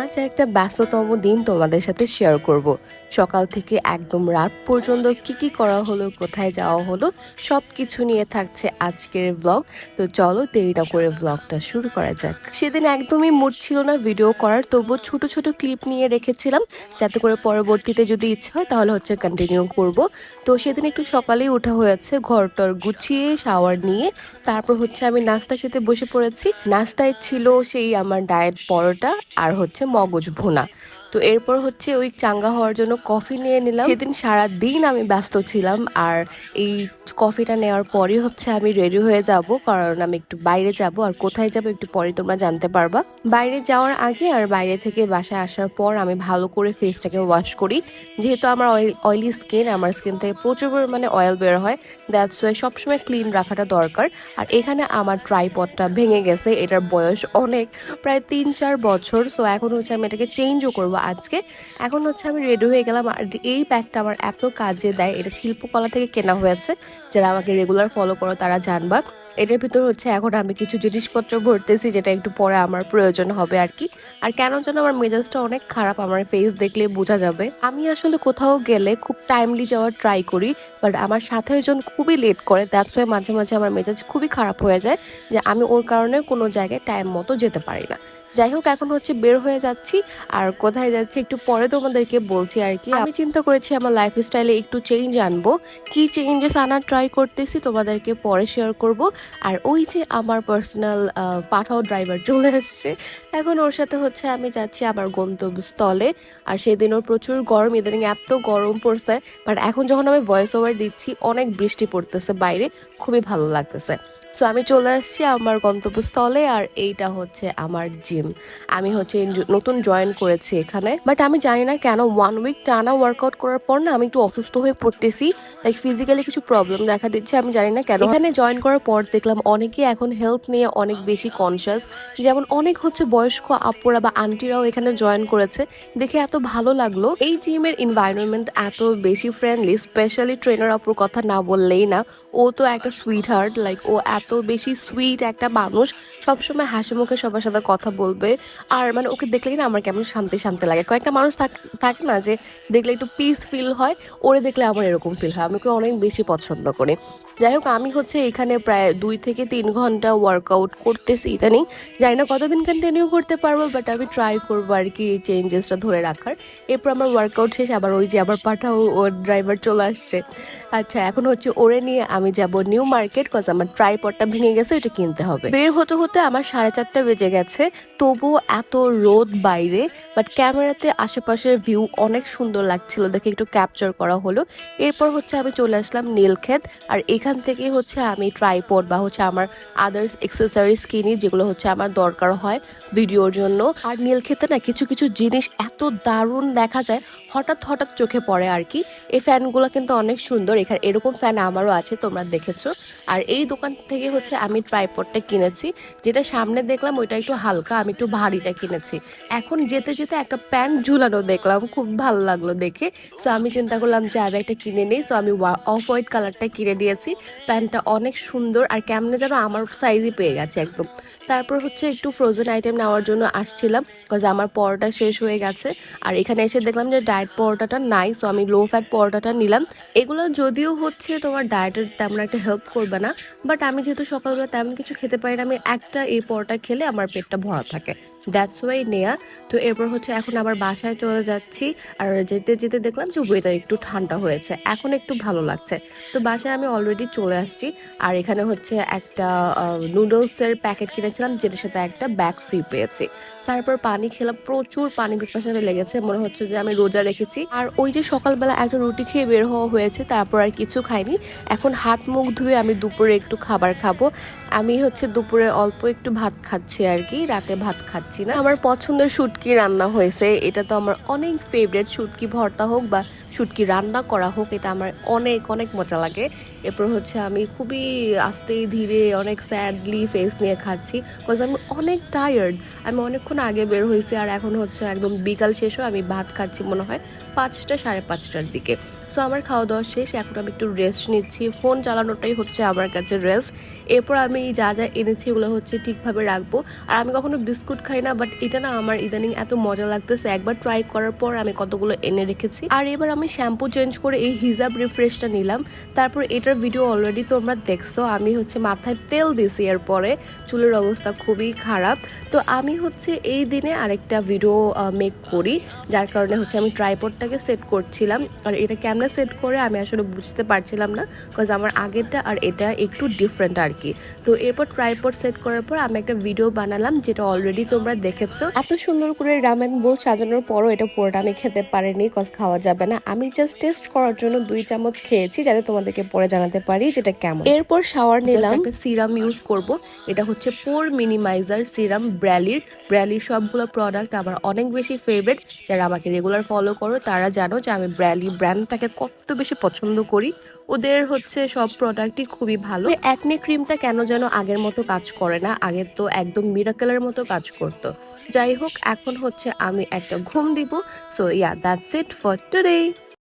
আজ একটা ব্যস্ততম দিন তোমাদের সাথে শেয়ার করব। সকাল থেকে একদম রাত পর্যন্ত কি কি করা হলো, কোথায় যাওয়া হলো সব কিছু নিয়ে থাকছে আজকের ব্লগ তো চলো দেরি না করে ব্লগটা শুরু করা যাক। সেদিন একদমই মুড ছিল না ভিডিও করার, তবুও ছোট ছোট ক্লিপ নিয়ে রেখেছিলাম। যাতে করে পরবর্তীতে যদি ইচ্ছে হয়, তাহলে হচ্ছে কন্টিনিউ করব। তো সেদিন একটু সকালেই ওঠা হয়েছে ঘর টর গুছিয়ে শাওয়ার নিয়ে, তারপর হচ্ছে আমি নাস্তা খেতে বসে পড়েছি। নাস্তায় ছিল সেই আমার ডায়েট পরোটা আর হচ্ছে মগজ ভুনা। তো এরপর হচ্ছে ওই চাঙ্গা হওয়ার জন্য কফি নিয়ে নিলাম। সেদিন সারা দিন আমি ব্যস্ত ছিলাম আর এই কফিটা নেওয়ার পরই হচ্ছে আমি রেডি হয়ে যাব, কারণ আমি একটু বাইরে যাব আর কোথায় যাব একটু পরে তোমরা জানতে পারবা। বাইরে যাওয়ার আগে আর বাইরে থেকে বাসায় আসার পর আমি ভালো করে ফেসটাকে ওয়াশ করি। যেহেতু আমার অয়েল অয়েলি স্কিন আমার স্কিন থেকে প্রচুর পরিমাণে অয়েল বের হয় দ্যাটস ওয়াই সবসময় ক্লিন রাখাটা দরকার। আর এখানে আমার ট্রাইপডটা ভেঙে গেছে, এটার বয়স অনেক, প্রায় তিন চার বছর সো এখন হচ্ছে আমি এটাকে চেঞ্জও করব। আজকে। এখন হচ্ছে আমি রেডি হয়ে গেলাম আর এই ব্যাগটা আমার এত কাজে দেয়, এটা শিল্পকলা থেকে কেনা হয়েছে। যারা আমাকে রেগুলার ফলো করো তারা জানবা। এটার ভিতর হচ্ছে এখন আমি কিছু জিনিসপত্র ভরতেছি যেটা একটু পরে আমার প্রয়োজন হবে আর কি। আর কেন যেন আমার মেজাজটা অনেক খারাপ, আমার ফেস দেখলে বোঝা যাবে। আমি আসলে কোথাও গেলে খুব টাইমলি যাওয়ার ট্রাই করি বাট আমার সাথে জন খুবই লেট করে দ্যাটস ওয়াই মাঝে মাঝে আমার মেজাজ খুবই খারাপ হয়ে যায় যে আমি ওর কারণে কোনো জায়গায় টাইম মতো যেতে পারি না। যাই হোক, এখন হচ্ছে বের হয়ে যাচ্ছি আর কোথায় যাচ্ছি একটু পরে তোমাদেরকে বলছি আর কি। আমি চিন্তা করেছি আমার লাইফ স্টাইলে একটু চেঞ্জ আনব। কি চেঞ্জেস আনার ট্রাই করতেছি তোমাদেরকে পরে শেয়ার করব। আর ওই যে আমার পার্সোনাল পাঠাও ড্রাইভার চলে আসছে। এখন ওর সাথে হচ্ছে আমি যাচ্ছি আমার গন্তব্যস্থলে। আর সেদিন ওর প্রচুর গরম, ইদানিং এত গরম পড়ছে। বাট এখন যখন আমি ভয়েস ওভার দিচ্ছি, অনেক বৃষ্টি পড়তেছে বাইরে। খুবই ভালো লাগতেছে। সো আমি চলে আসছি আমার গন্তব্যস্থলে আর এইটা হচ্ছে আমার জিম আমি হচ্ছে নতুন জয়েন করেছি এখানে বাট আমি জানি না কেন ওয়ান উইক টানা ওয়ার্কআউট করার পর না আমি একটু অসুস্থ হয়ে পড়তেছি লাইক ফিজিক্যালি কিছু প্রবলেম দেখা দিচ্ছে, আমি জানি না কেন। এখানে জয়েন করার পর দেখলাম অনেকেই এখন হেলথ নিয়ে অনেক বেশি কনসিয়াস যেমন অনেক হচ্ছে বয়স্ক আপুরা বা আন্টিরাও এখানে জয়েন করেছে, দেখে এত ভালো লাগল। এই জিমের এনভায়রনমেন্ট এত বেশি ফ্রেন্ডলি স্পেশালি ট্রেনার আপুর কথা না বললেই না, ও তো একটা সুইট হার্ট লাইক ও এত বেশি সুইট একটা মানুষ, সবসময় হাসি মুখে সবার সাথে কথা বলবে। আর মানে ওকে দেখলেই না আমার কেমন শান্তি শান্তি লাগে। কয়েকটা মানুষ থাক- না যে দেখলে একটু পিস ফিল হয়, ওরে দেখলে আমার এরকম ফিল হয়। আমি ওকে অনেক বেশি পছন্দ করি। যাই হোক, আমি হচ্ছে এখানে প্রায় দুই থেকে তিন ঘণ্টা ওয়ার্কআউট করতেছি ইদানিং। জানি না কতদিন কন্টিনিউ করতে পারব বাট আমি ট্রাই করব আর কি চেঞ্জেসটা ধরে রাখার। এরপর আমার ওয়ার্কআউট শেষ, আবার ওই যে আবার পাঠাও, ওর ড্রাইভার চলে আসছে। আচ্ছা এখন হচ্ছে ওরে নিয়ে আমি যাব নিউ মার্কেট কজ আমার ট্রাইপডটা ভেঙে গেছে ওটা কিনতে হবে। বের হতে হতে আমার সাড়ে চারটা বেজে গেছে, তবুও এত রোদ বাইরে বাট ক্যামেরাতে আশেপাশের ভিউ অনেক সুন্দর লাগছিল, দেখে একটু ক্যাপচার করা হলো। এরপর হচ্ছে আমি চলে আসলাম নীলক্ষেত, আর এখান থেকে হচ্ছে আমি ট্রাইপড বা হচ্ছে আমার আদার্স এক্সেসরিজ কিনি, যেগুলো হচ্ছে আমার দরকার হয় ভিডিওর জন্য। আর নীলক্ষেতে না কিছু কিছু জিনিস দারুণ দেখা যায়, হঠাৎ হঠাৎ চোখে পড়ে আর কি। এই ফ্যানগুলো কিন্তু অনেক সুন্দর। এখানে এরকম ফ্যান আমারও আছে, তোমরা দেখেছ। আর এই দোকান থেকে হচ্ছে আমি ট্রাইপডটা কিনেছি। যেটা সামনে দেখলাম, ওইটা একটু হালকা, আমি একটু ভারীটা কিনেছি। এখন যেতে যেতে একটা প্যান্ট ঝুলানো দেখলাম, খুব ভালো লাগল দেখে। সো আমি চিন্তা করলাম যে আমি একটা কিনে নিই। সো আমি অফ হোয়াইট কালারটা কিনে দিয়েছি প্যান্টটা অনেক সুন্দর আর কেমনে যেন আমার সাইজই পেয়ে গেছে একদম। তারপর হচ্ছে একটু ফ্রোজেন আইটেম নেওয়ার জন্য আসছিলাম বিকজ আমার পরোটা শেষ হয়ে গেছে। আর এখানে এসে দেখলাম যে ডায়েট পরোটাটা নাই সো আমি লো ফ্যাট পরোটাটা নিলাম। এগুলো যদিও হচ্ছে তোমার ডায়েটের তেমন একটা হেল্প করবে না বাট আমি যেহেতু সকালবেলা তেমন কিছু খেতে পারি না, আমি একটা এই পরোটা খেলে আমার পেটটা ভরা থাকে। দ্যাটস ওয়াই নেয়া। তো এরপর হচ্ছে এখন আবার বাসায় চলে যাচ্ছি, আর যেতে যেতে দেখলাম যে ওয়েদার একটু ঠান্ডা হয়েছে, এখন একটু ভালো লাগছে। তো বাসায় আমি অলরেডি চলে আসছি, আর এখানে হচ্ছে একটা নুডলসের প্যাকেট কিনেছিলাম, যেটার সাথে একটা ব্যাগ ফ্রি পেয়েছি। তারপর পানি খেলাম, প্রচুর পানি পিপাসা লেগেছে। মনে হচ্ছে যে আমি রোজা রেখেছি। আর ওই যে সকালবেলা একটা রুটি খেয়ে বের হওয়া হয়েছে, তারপর আর কিছু খাইনি। এখন হাত মুখ ধুয়ে আমি দুপুরে একটু খাবার খাব। আমি হচ্ছে দুপুরে অল্প একটু ভাত খাচ্ছি আর কি, রাতে ভাত খাচ্ছি না। আমার পছন্দের শুটকি রান্না হয়েছে। এটা তো আমার অনেক ফেভারিট শুটকি ভর্তা হোক বা শুটকি রান্না করা হোক, এটা আমার অনেক অনেক মজা লাগে। এরপর হচ্ছে আমি খুবই আস্তে ধীরে অনেক স্যাডলি ফেস নিয়ে খাচ্ছি বিকজ আমি অনেক টায়ার্ড আমি অনেকক্ষণ আগে বের হয়েছি আর এখন হচ্ছে একদম বিকাল শেষ হয় আমি ভাত খাচ্ছি মনে হয় পাঁচটা সাড়ে পাঁচটার দিকে। সো আমার খাওয়া দাওয়া শেষ, এখন আমি একটু রেস্ট নিচ্ছি। ফোন চালানোটাই হচ্ছে আমার কাছে রেস্ট এরপর আমি যা যা এনেছি ওগুলো হচ্ছে ঠিকভাবে রাখব। আর আমি কখনো বিস্কুট খাই না বাট এটা না আমার ইদানিং এত মজা লাগতেছে। একবার ট্রাই করার পর আমি কতগুলো এনে রেখেছি। আর এবার আমি শ্যাম্পু চেঞ্জ করে এই হিজাব রিফ্রেশটা নিলাম। তারপর এটার ভিডিও অলরেডি তোমরা দেখছ। আমি হচ্ছে মাথায় তেল দিছি এরপরে। চুলের অবস্থা খুবই খারাপ। তো আমি হচ্ছে এই দিনে আরেকটা ভিডিও মেক করি। যার কারণে হচ্ছে আমি ট্রাইপডটাকে সেট করছিলাম। আর এটা কেমনে সেট করে আমি আসলে বুঝতে পারছিলাম না বিকজ আমার আগেরটা আর এটা একটু ডিফারেন্ট আর কি তো এরপর ট্রাইপড সেট করার পর আমি একটা ভিডিও বানালাম যেটা অলরেডি তোমরা দেখেছ। এত সুন্দর করে রামেন বোল সাজানোর পরও এটা পুরোটা আমি খেতে পারিনি কজ খাওয়া যাবে না। আমি জাস্ট টেস্ট করার জন্য দুই চামচ খেয়েছি যাতে তোমাদেরকে পরে জানাতে পারি যেটা কেমন। এরপর শাওয়ার নিলাম। একটা সিরাম ইউজ করব। এটা হচ্ছে পোর মিনিমাইজার সিরাম ব্র্যালির ব্র্যালির সবগুলো প্রোডাক্ট আমার অনেক বেশি ফেভারিট যারা আমাকে রেগুলার ফলো করো তারা জানো যে আমি ব্র্যালি ব্র্যান্ডটাকে কত বেশি পছন্দ করি, ওদের হচ্ছে সব প্রোডাক্টই খুবই ভালো। অ্যাকনে ক্রিমটা কেন যেন আগের মতো কাজ করে না? আগে তো একদম মিরাকেলের মতো কাজ করতো। যাই হোক, এখন হচ্ছে আমি একটা ঘুম দিব। So yeah that's it for today